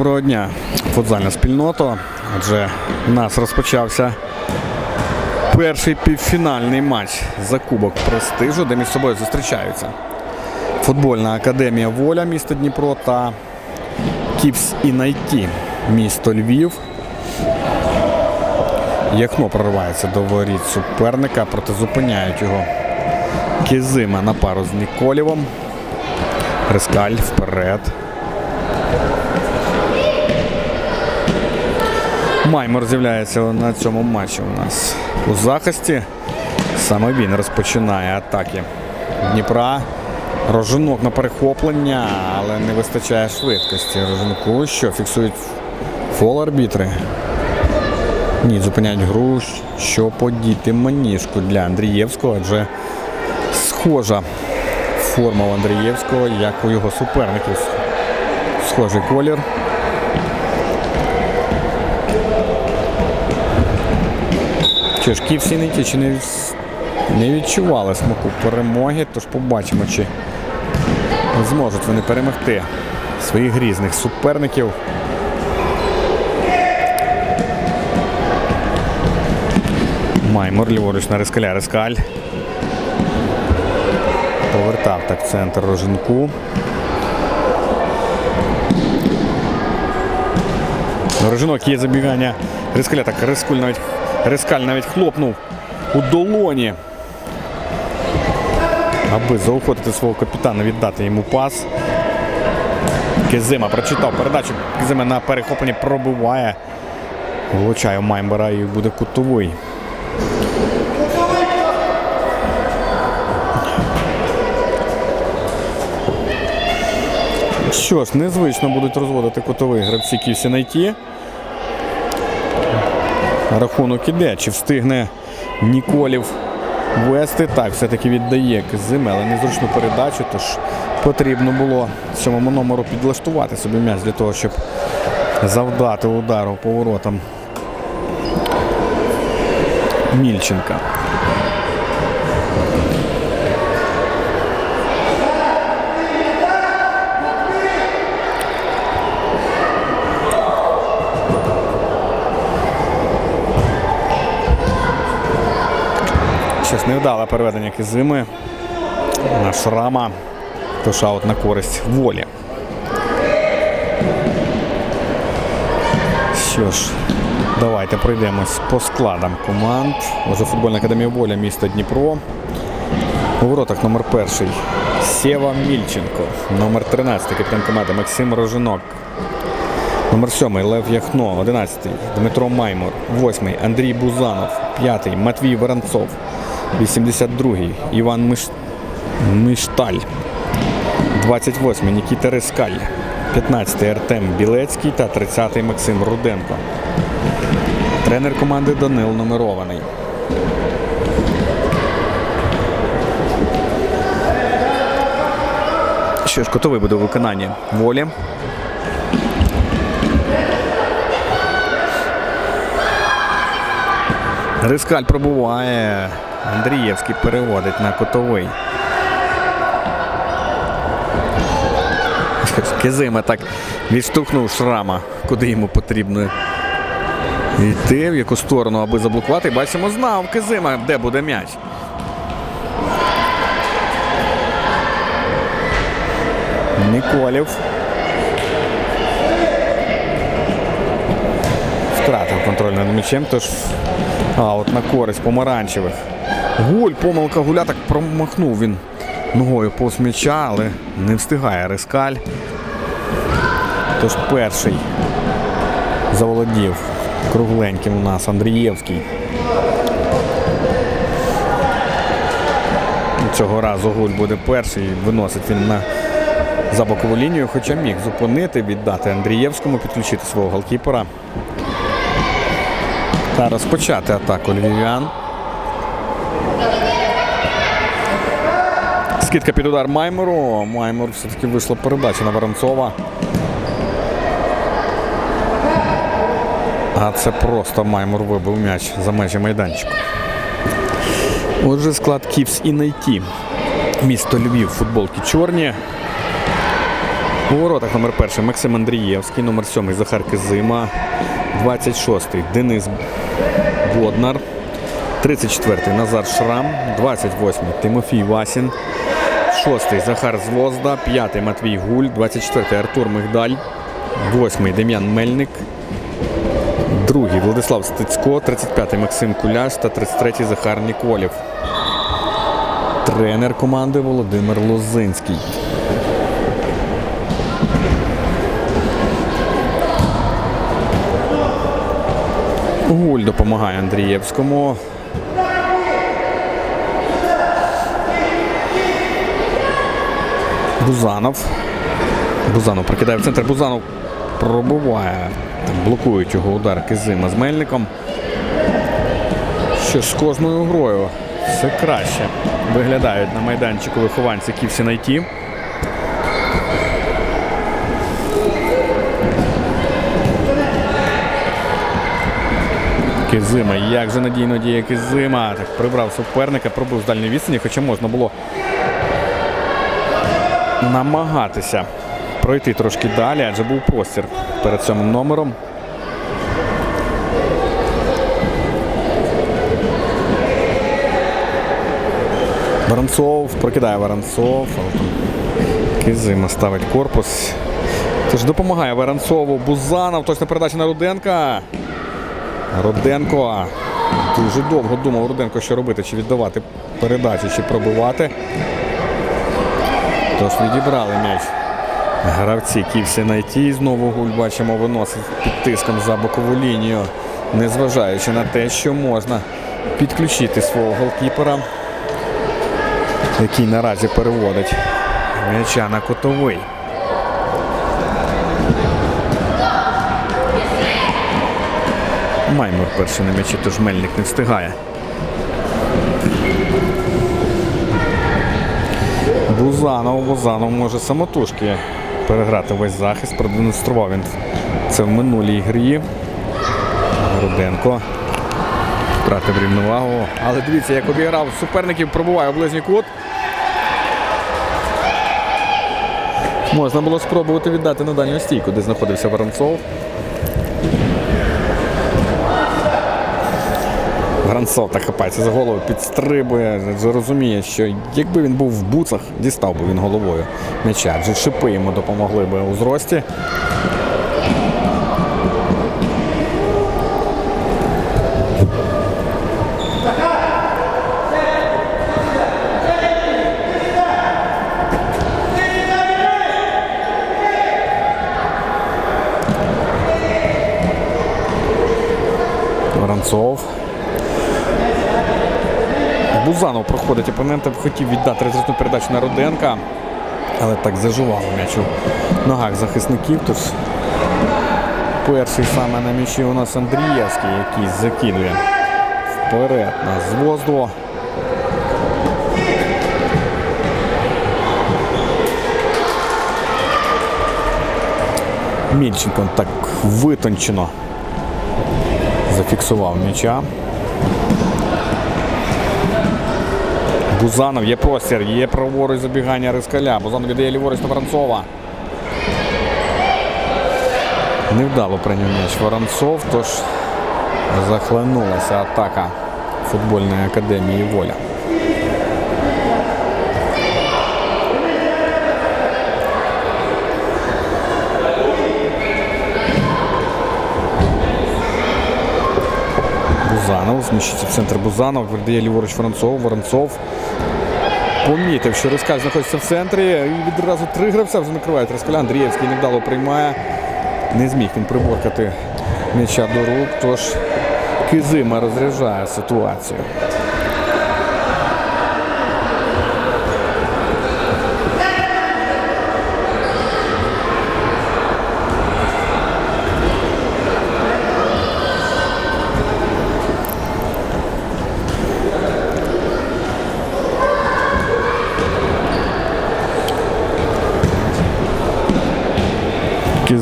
Доброго дня, футзальна спільнота. Адже у нас розпочався перший півфінальний матч за Кубок Престижу, де між собою зустрічаються футбольна академія Воля місто Дніпро та Кіпс і Найті місто Львів. Яхно проривається до воріт суперника, проте зупиняють його Кізима на пару з Ніколєвом. Рискаль вперед. Маймор з'являється на цьому матчі у нас у захисті. Саме він розпочинає атаки Дніпра. Рожинок на перехоплення, але не вистачає швидкості. Рожинку, що фіксують фол арбітри. Ні, зупиняють гру, що подіти маніжку для Андрієвського, адже схожа форма у Андрієвського, як у його суперників. Схожий колір. Сіниті чи не, не відчували смаку перемоги, тож побачимо, чи зможуть вони перемогти своїх грізних суперників. Маймор ліворуч на Рискаля Рискаль. Повертав так центр Роженку. Рожинок є забігання Рискаля. Так Рискуль навіть, Рискаль навіть хлопнув у долоні. Аби заохотити свого капітана, віддати йому пас. Кезима прочитав передачу. Кезима на перехопленні пробиває. Влучає Маймбера і буде кутовий. Що ж, незвично будуть розводити кутовий гравці Ківсі Найті. Рахунок іде. Чи встигне Ніколів вести? Так, все-таки віддає Кизиме, але незручну передачу, тож потрібно було цьому номеру підлаштувати собі м'яч для того, щоб завдати удару поворотом Мільченка. Щось невдале переведення Кизими на шрама. Тож аут на користь волі. Що ж, давайте пройдемось по складам команд. Уже футбольна академія воля міста Дніпро. У воротах номер перший Сєва Мільченко. Номер 13 капітан команди Максим Рожинок. Номер 7 Лев Яхно, 11 Дмитро Маймор, 8 Андрій Бузанов, 5 Матвій Воронцов, 82 Іван Миш... Мишталь, 28-й Нікіта Рискаль, 15-й Артем Білецький та 30-й Максим Руденко. Тренер команди Данил Номерований. Що ж, котовий буде у виконанні волі. Рискаль пробуває. Андрієвський переводить на котовий. Кезима так відштовхнув шрама, куди йому потрібно йти, в яку сторону, аби заблокувати. Бачимо, знав Кезима, де буде м'яч. Ніколів. Втратив над м'ячем, тож аут на користь помаранчевих. Гуль, помилка гуля так промахнув він ногою повз м'яча, але не встигає Рискаль. Тож перший заволодів кругленьким у нас Андрієвський. Цього разу Гуль буде перший, виносить він на за бокову лінію, хоча міг зупинити, віддати Андрієвському, підключити свого голкіпера та розпочати атаку львів'ян. Скидка під удар Маймору. Маймор все-таки вийшла передача на Воронцова. А це просто Маймор вибив м'яч за межі майданчику. Отже, склад Кіпс і Найті. Місто Львів, футболки чорні. У воротах номер перший Максим Андрієвський, номер сьомий Захар Кизима, 26-й Денис Боднар, 34-й Назар Шрам, 28-й Тимофій Васін, 6-й Захар Звозда, 5-й Матвій Гуль, 24-й Артур Мигдаль, 8-й Дем'ян Мельник, 2-й Владислав Стецько, 35-й Максим Куляш та 33-й Захар Ніколів. Тренер команди Володимир Лозинський. Гуль допомагає Андрієвському. Бузанов. Бузанов прокидає в центр. Бузанов пробиває. Там блокують його удар Кизима з Мельником. Що з кожною грою все краще виглядають на майданчику вихованці Ківсі Найті. Кизима, як же надійно діє Кизима. Так прибрав суперника, пробив з дальньої відстані, хоча можна було намагатися пройти трошки далі, адже був простір перед цим номером. Воронцов прокидає Воронцов. Кизима ставить корпус. Тож допомагає Воронцову. Бузанов. Точна передача на Руденка. Руденко. Дуже довго думав Руденко, що робити, чи віддавати передачу, чи пробивати. Тож відібрали м'яч. Гравці Ківсі Найті. Знову гуль бачимо виносить під тиском за бокову лінію, незважаючи на те, що можна підключити свого голкіпера, який наразі переводить м'яча на котовий. Маймур перший на м'ячі, тож Мельник не встигає. Бузанов, Бузанов може самотужки переграти весь захист. Продемонстрував він це в минулій грі. Руденко втратив рівновагу. Але дивіться, як обіграв суперників, пробуває в ближній кут. Можна було спробувати віддати на дальню стійку, де знаходився Воронцов. Воронцов так хапається за голову, підстрибує, адже розуміє, що якби він був в буцах, дістав би він головою м'яча. Адже шипи йому допомогли би у зрості. Воронцов. Бузанов проходить опонента, хотів віддати результатну передачу на Руденка, але так зажувало м'яч у ногах захисників. Тож перший саме на м'ячі у нас Андрієвський, який закидує вперед на звозду. Мільченко так витончено зафіксував м'яча. Бузанов є простір, є праворуч забігання Рискаля. Бузанов віддає ліворуч на Воронцова. Невдало прийняв м'яч Воронцов, тож захлинулася атака футбольної академії Воля. Бузанов зміщиться в центр Бузанов, віддає ліворуч Воронцов. Воронцов помітив, що Рискаль знаходиться в центрі. І відразу три гравця вже накривають Рискаля. Андрієвський невдало приймає. Не зміг він приборкати м'яча до рук, тож Кизима розряджає ситуацію.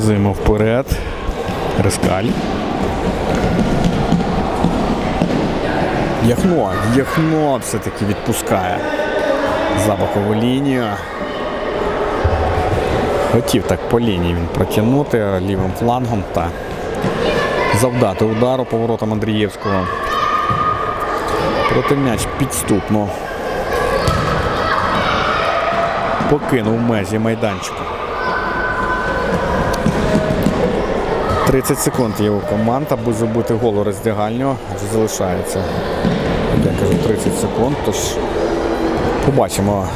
Кізимо вперед. Рискаль. Яхно, Яхно все-таки відпускає за бокову лінію. Хотів так по лінії він протягнути лівим флангом та завдати удару поворотом Андрієвського. Проти м'яч підступно. Покинув межі майданчика. 30 секунд є у команд, аби забити гол у роздягальню. Залишається. Я кажу 30 секунд. Тож побачимо,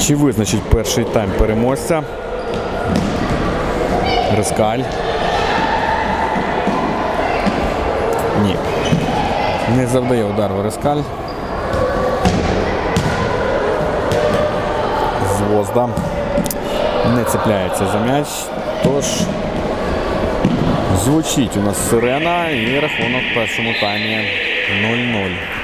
чи визначить перший тайм переможця. Рискаль. Ні. Не завдає удару Рискаль. Звозда. Не цепляється за м'яч. Тож звучить у нас сирена і рахунок в першому таймі 0-0.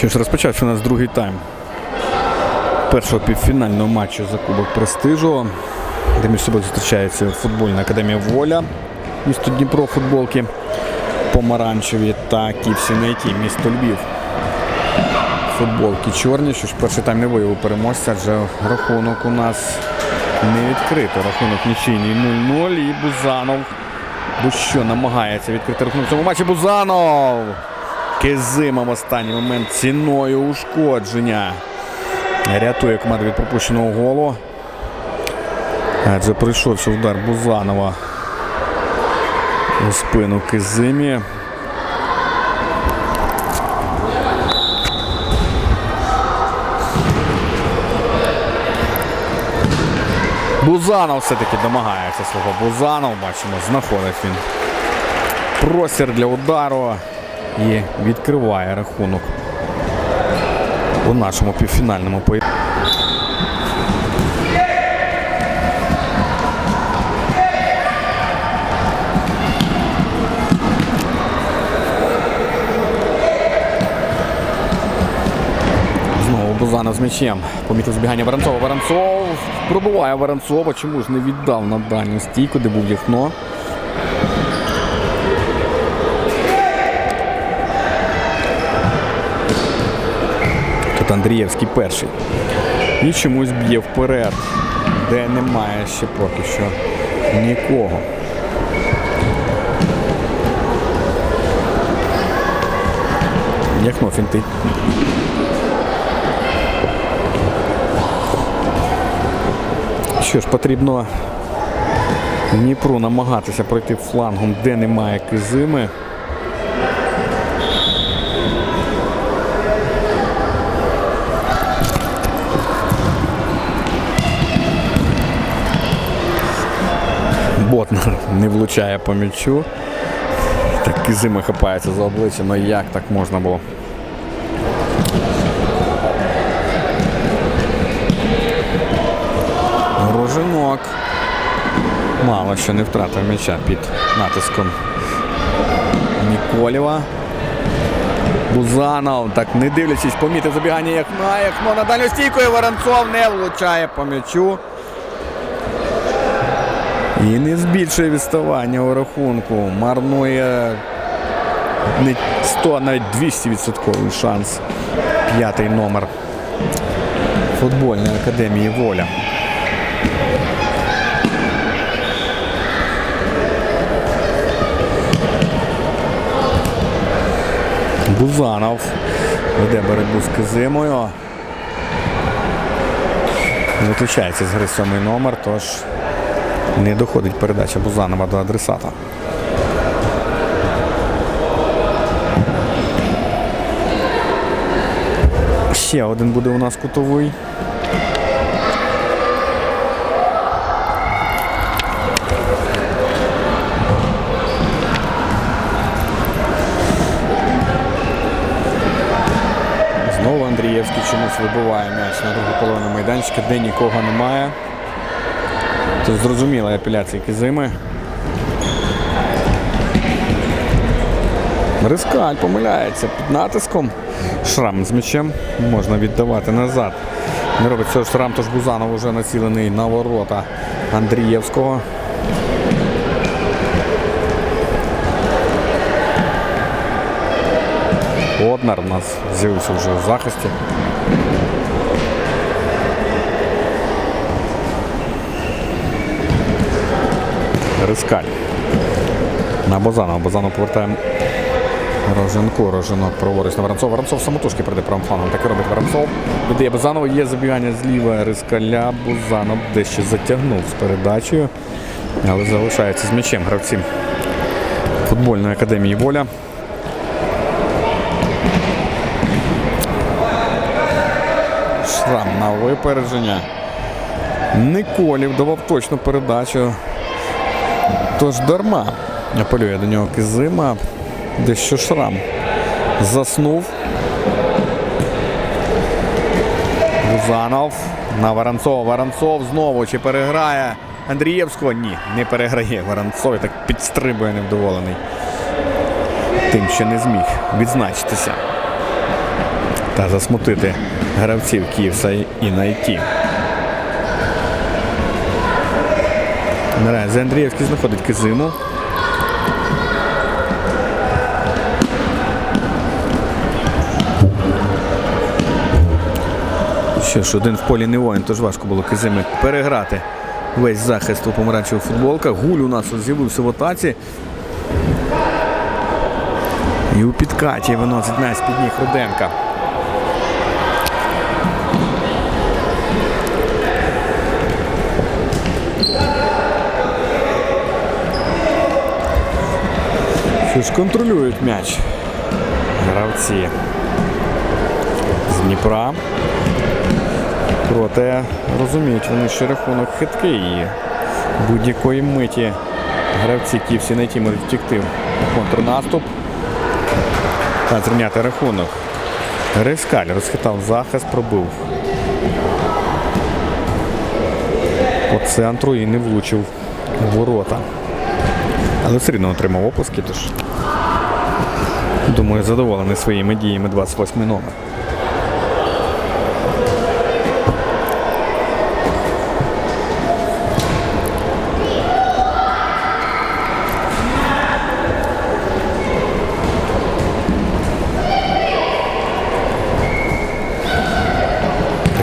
Що ж, розпочався у нас другий тайм першого півфінального матчу за Кубок Престижу, де між собою зустрічається футбольна академія Воля, місто Дніпро, футболки помаранчеві та Кіпсінеті, місто Львів. Футболки чорні, що ж перший тайм не виявив переможця, адже рахунок у нас не відкрито. Рахунок нічийний 0-0 і Бузанов. Будь-що намагається відкрити рахунок в цьому матчі. Бузанов! Кизима в останній момент ціною ушкодження. Рятує команду від пропущеного голу. Адже прийшовся удар Бузанова у спину Кизимі. Бузанов все-таки домагається свого Бузанов. Бачимо, знаходить він простір для удару і відкриває рахунок у нашому півфінальному поєдинку. Бузанов з м'ячем. Помітив збігання Воронцова. Воронцов пробуває Воронцова. Чому ж не віддав на дальню стійку, де був вікно. Андрієвський перший. І чомусь б'є вперед, де немає ще поки що нікого. Як фінтить. Що ж, потрібно Дніпру намагатися пройти флангом, де немає кизими. Ботнер не влучає по м'ячу. Так кизима хапається за обличчя, ну як так можна було? Рожинок. Мало що не втратив м'яча під натиском Ніколєва. Бузанов, так не дивлячись, помітив забігання Яхна, Яхно на дальню стійку Воронцов не влучає по м'ячу. І не збільшує відставання у рахунку. Марнує не 100, а навіть 200 відсотковий шанс. П'ятий номер футбольної академії Воля. Бузанов веде боротьбу з Кизимою. Виключається з гри сьомий номер, тож не доходить передача Бузанова до адресата. Ще один буде у нас кутовий. Знову Андрієвський чомусь вибиває м'яч на другу половину майданчика, де нікого немає. Тут зрозуміла апеляція Кизими. Рискаль помиляється під натиском. Шрам з м'ячем можна віддавати назад. Не робить цього шрам, тож Бузанов вже націлений на ворота Андрієвського. Однар у нас з'явився вже в захисті. Рискаль. На Бозанова. Бозанов повертаємо Роженко. Роженок проводить на Воронцов. Воронцов самотужки перед правим флангом. Так і робить Воронцов. Віддає Бозанову. Є забігання зліва Рискаля. Бузанов дещо затягнув з передачею. Але залишається з м'ячем гравці футбольної академії Воля. Шрам на випередження. Николів давав точну передачу. Тож дарма апелює до нього Кизима. Дещо шрам заснув. Бузанов на Воронцова. Воронцов знову чи переграє Андрієвського? Ні, не переграє Воронцов. І так підстрибує невдоволений. Тим, що не зміг відзначитися та засмутити гравців Київса і найти. Наразі Андрієвський знаходить Кизиму. Що ж, один в полі не воїн, тож важко було Кизими переграти весь захист у помаранчевих футболках. Гуль у нас з'явився в атаці. І у підкаті виносить м'яч під ніг Руденка. Що контролюють м'яч гравці з Дніпра. Проте розуміють вони, що рахунок хиткий і будь-якої миті гравці Ківсі на ті можуть втікти в контрнаступ та зрівняти рахунок. Рискаль розхитав захист, пробив по центру і не влучив ворота. Але все рівно отримав оплески, тож думаю, задоволений своїми діями 28 номер.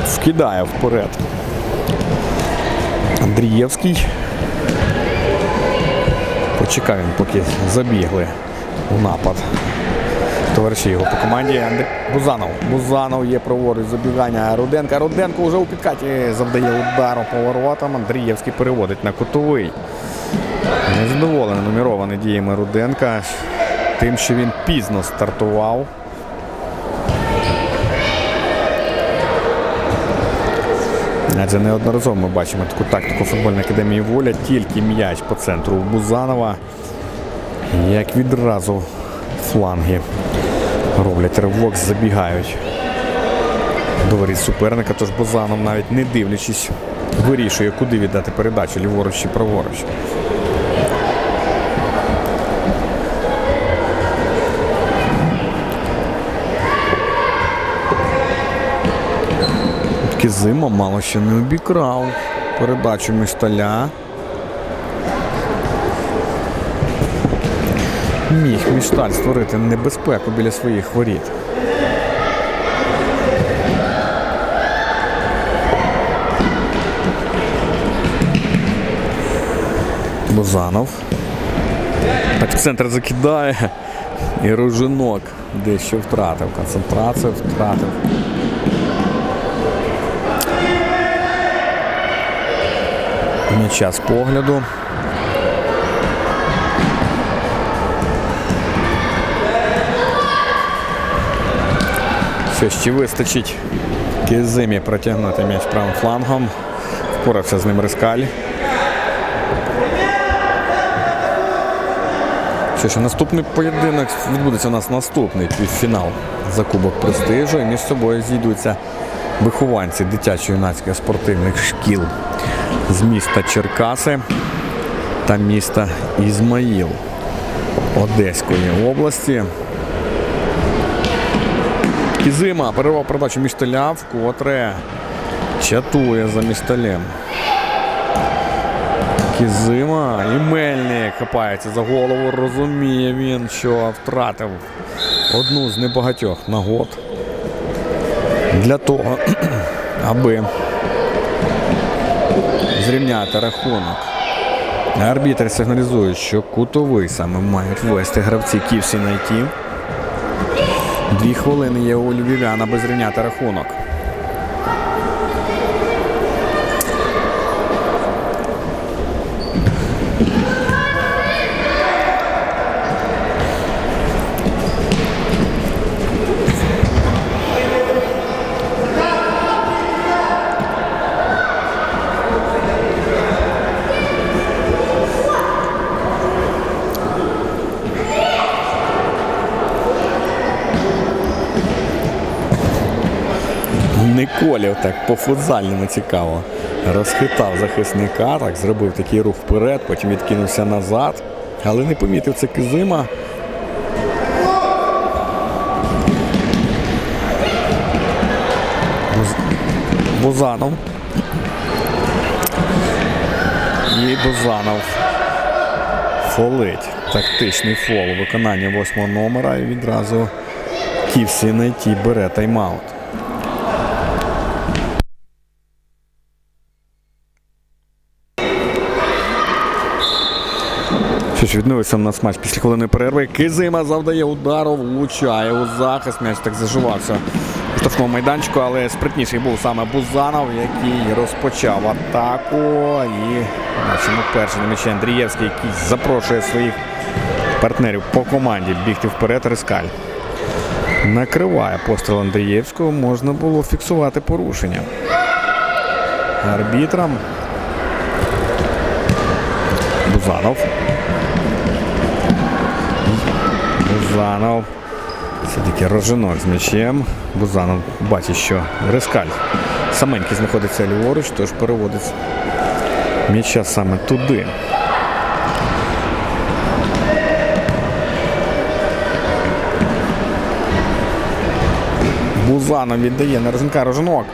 Скидає вперед. Андрієвський. Почекав поки забігли у напад. Товариші його по команді. Андрій Бузанов. Бузанов є праворуч забігання Руденка. Руденко вже у підкаті завдає удару поворотам. Андрієвський переводить на кутовий. Незадоволений нумерований діями Руденка. Тим, що він пізно стартував. Адже неодноразово ми бачимо таку тактику футбольної академії воля, тільки м'яч по центру Бузанова. Як відразу фланги роблять ривок, забігають до воріт суперника, тож Бузанов навіть не дивлячись, вирішує, куди віддати передачу, ліворуч чи праворуч. Кізима мало ще не обікрав передачу Мішталя. Міг Мішталь створити небезпеку біля своїх воріт. Бузанов. Так в центр закидає. І Ружинок дещо втратив. Концентрацію втратив. М'яча з погляду. Що ще вистачить Кизимі протягнути м'яч правим флангом. Впорався з ним Рискаль. Що ж, наступний поєдинок відбудеться у нас наступний півфінал за Кубок Престижу. І між собою зійдуться вихованці дитячо-юнацьких спортивних шкіл з міста Черкаси та міста Ізмаїл Одеської області. Кізима перервав передачу Мішталя, вкотре чатує за Мішталем. Кізима і Мельник хапається за голову. Розуміє він, що втратив одну з небагатьох нагод для того, аби зрівняти рахунок. Арбітр сигналізує, що кутовий саме мають вести гравці Ківсі найти. Дві хвилини є у Львів'яна, аби зрівняти рахунок. Николів так по-футзальному цікаво. Розхитав захисника, так зробив такий рух вперед, потім відкинувся назад. Але не помітив це Кизима. Буз- Бузанов. І Бузанов фолить. Тактичний фол у виконанні восьмого номера і відразу Ківсі найти бере тайм-аут. Відновився у нас матч після хвилини перерви. Кизима завдає удару, влучає у захист. М'яч так заживався у штрафному майданчику, але спритніший був саме Бузанов, який розпочав атаку. І бачимо перший на м'ячі Андрієвський, який запрошує своїх партнерів по команді бігти вперед. Рискаль. Накриває постріл Андрієвського, можна було фіксувати порушення. Арбітрам. Бузанов. Бузанов. Все-таки рожинок з м'ячем. Бузанов бачить, що Рискаль саменький знаходиться ліворуч, тож переводить м'яча саме туди. Бузанов віддає на Ризенка Рожинок.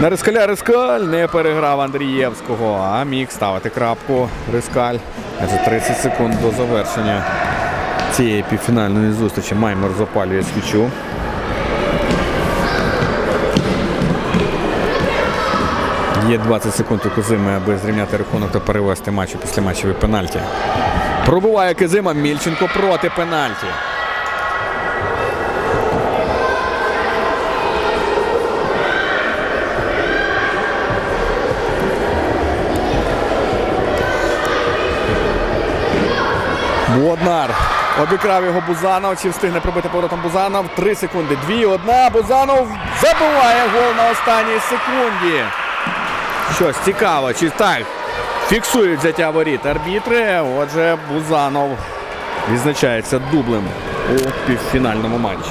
На Рискаля Рискаль не переграв Андрієвського, а міг ставити крапку Рискаль. Адже 30 секунд до завершення цієї півфінальної зустрічі. Маймер запалює свічу. Є 20 секунд у Козими, аби зрівняти рахунок та перевести матч у післяматчевий пенальті. Пробуває Кизима Мільченко проти пенальті. Боднар. Обікрав його Бузанов. Чи встигне пробити поворотом Бузанов? Три секунди. Дві, одна. Бузанов забиває гол на останній секунді. Щось цікаво, чи так фіксують взяття воріт арбітри. Отже, Бузанов відзначається дублем у півфінальному матчі.